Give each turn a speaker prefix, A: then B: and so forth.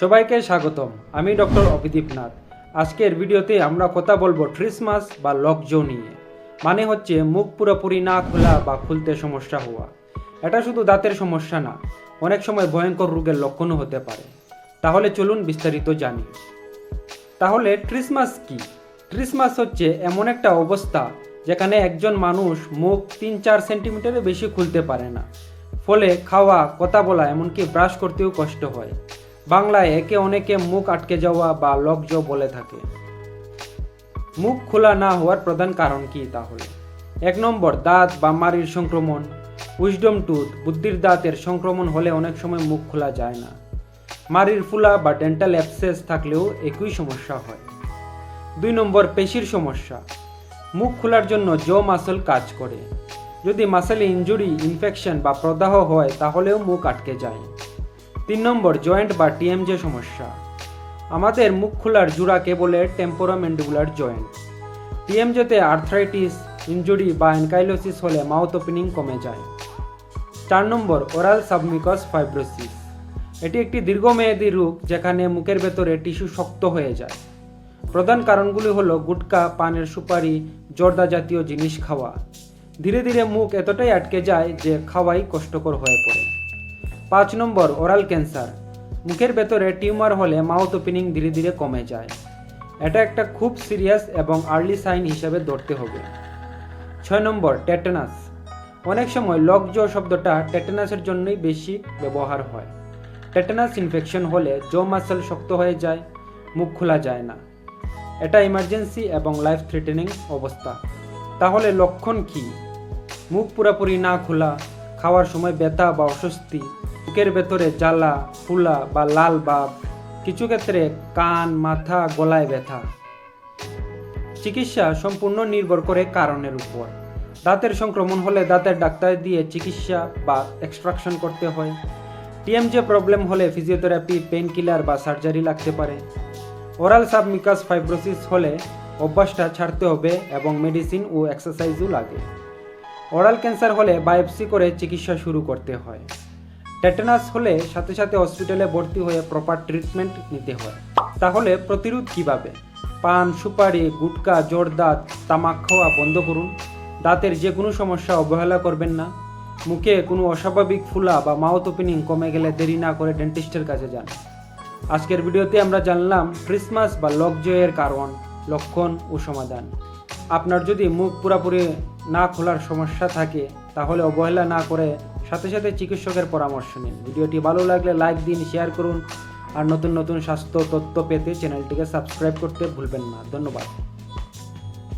A: সবাইকে স্বাগতম। আমি ডক্টর অভিদীপ নাথ। আজকের ভিডিওতে আমরা কথা বলব ট্রিসমাস বা লকজো নিয়ে। মানে হচ্ছে মুখ পুরোপুরি না খোলা বা খুলতে সমস্যা হওয়া। এটা শুধু দাঁতের সমস্যা না, অনেক সময় ভয়ঙ্কর রোগের লক্ষণও হতে পারে। তাহলে চলুন বিস্তারিত জানি। তাহলে ট্রিসমাস কি? ট্রিসমাস হচ্ছে এমন একটা অবস্থা যেখানে একজন মানুষ মুখ তিন চার সেন্টিমিটারের বেশি খুলতে পারে না। ফলে খাওয়া, কথা বলা, এমনকি ব্রাশ করতেও কষ্ট হয়। বাংলায় একে অনেকে মুখ আটকে যাওয়া বা লকজ বলে থাকে। মুখ খোলা না হওয়ার প্রধান কারণ কি তাহলে? এক নম্বর, দাঁত বা মাড়ির সংক্রমণ। উইজডম টুথ বুদ্ধির দাঁতের সংক্রমণ হলে অনেক সময় মুখ খোলা যায় না। মাড়ির ফুলা বা ডেন্টাল অ্যাপসেস থাকলেও একই সমস্যা হয়। দুই নম্বর, পেশির সমস্যা। মুখ খোলার জন্য জো মাসল কাজ করে। যদি মাসেলে ইনজুরি, ইনফেকশন বা প্রদাহ হয়, তাহলেও মুখ আটকে যায়। তিন নম্বর জয়েন্ট বা টিএমজে সমস্যা। আমাদের মুখ খোলার জোড়াকে বলে টেম্পোরামেন্ডিবুলার জয়েন্ট টিএমজেতে আর্থ্রাইটিস ইনজুরি বা অ্যানকাইলোসিস হলে মাউথ ওপেনিং কমে যায়। চার নম্বর ওরাল সাবমিকস ফাইব্রোসিস এটি একটি দীর্ঘমেয়াদী রোগ যেখানে মুখের ভেতরে টিস্যু শক্ত হয়ে যায়। প্রধান কারণগুলি হলো গুটকা, পানের সুপারি, জর্দা জাতীয় জিনিস খাওয়া। ধীরে ধীরে মুখ এতটাই আটকে যায় যে খাওয়াই কষ্টকর হয়ে পড়ে। পাঁচ নম্বর ওরাল ক্যান্সার মুখের ভেতরে টিউমার হলে মাউথ ওপেনিং ধীরে ধীরে কমে যায়। এটা একটা খুব সিরিয়াস এবং আর্লি সাইন হিসেবে ধরতে হবে। ছয় নম্বর টেটানাস অনেক সময় লকজ শব্দটা টেটানাসের জন্যই বেশি ব্যবহার হয়। টেটানাস ইনফেকশন হলে জো মাসেল শক্ত হয়ে যায়, মুখ খোলা যায় না। এটা ইমার্জেন্সি এবং লাইফ থ্রেটেনিং অবস্থা। তাহলে লক্ষণ কি? মুখ পুরোপুরি না খোলা খাওয়ার সময় ব্যথা বা অস্বস্তি, বুকের ভেতরে জ্বালা, ফুলা বা লাল ভাব, কিছু ক্ষেত্রে কান, মাথা, গলায় ব্যথা। চিকিৎসা সম্পূর্ণ নির্ভর করে কারণের উপর। দাঁতের সংক্রমণ হলে দাঁতের ডাক্তার দিয়ে চিকিৎসা বা এক্সট্রাকশন করতে হয়। টিএমজে প্রবলেম হলে ফিজিওথেরাপি পেন কিলার বা সার্জারি লাগতে পারে। ওরাল সাবমিকাস ফাইব্রোসিস হলে অভ্যাসটা ছাড়তে হবে এবং মেডিসিন ও এক্সারসাইজও লাগে। ওরাল ক্যান্সার হলে বায়োপসি করে চিকিৎসা শুরু করতে হয়। টেটানাস হলে সাথে সাথে হসপিটালে ভর্তি হয়ে প্রপার ট্রিটমেন্ট নিতে হয়। তাহলে প্রতিরোধ কীভাবে? পান, সুপারি, গুটকা জোর দাঁত তামাক খাওয়া বন্ধ করুন। দাঁতের যে কোনো সমস্যা অবহেলা করবেন না। মুখে কোনো অস্বাভাবিক ফুলা বা মাউথ ওপেনিং কমে গেলে দেরি না করে ডেন্টিস্টের কাছে যান। আজকের ভিডিওতে আমরা জানলাম ক্রিসমাস বা লকজয়ের কারণ, লক্ষণ ও সমাধান। আপনার যদি মুখ পুরোপুরি না খোলার সমস্যা থাকে, তাহলে অবহেলা না করে সাথে সাথে চিকিৎসকের পরামর্শ নিন। ভিডিওটি ভালো লাগলে লাইক দিন শেয়ার করুন, আর নতুন নতুন স্বাস্থ্য তথ্য পেতে চ্যানেলটিকে সাবস্ক্রাইব করতে ভুলবেন না। ধন্যবাদ।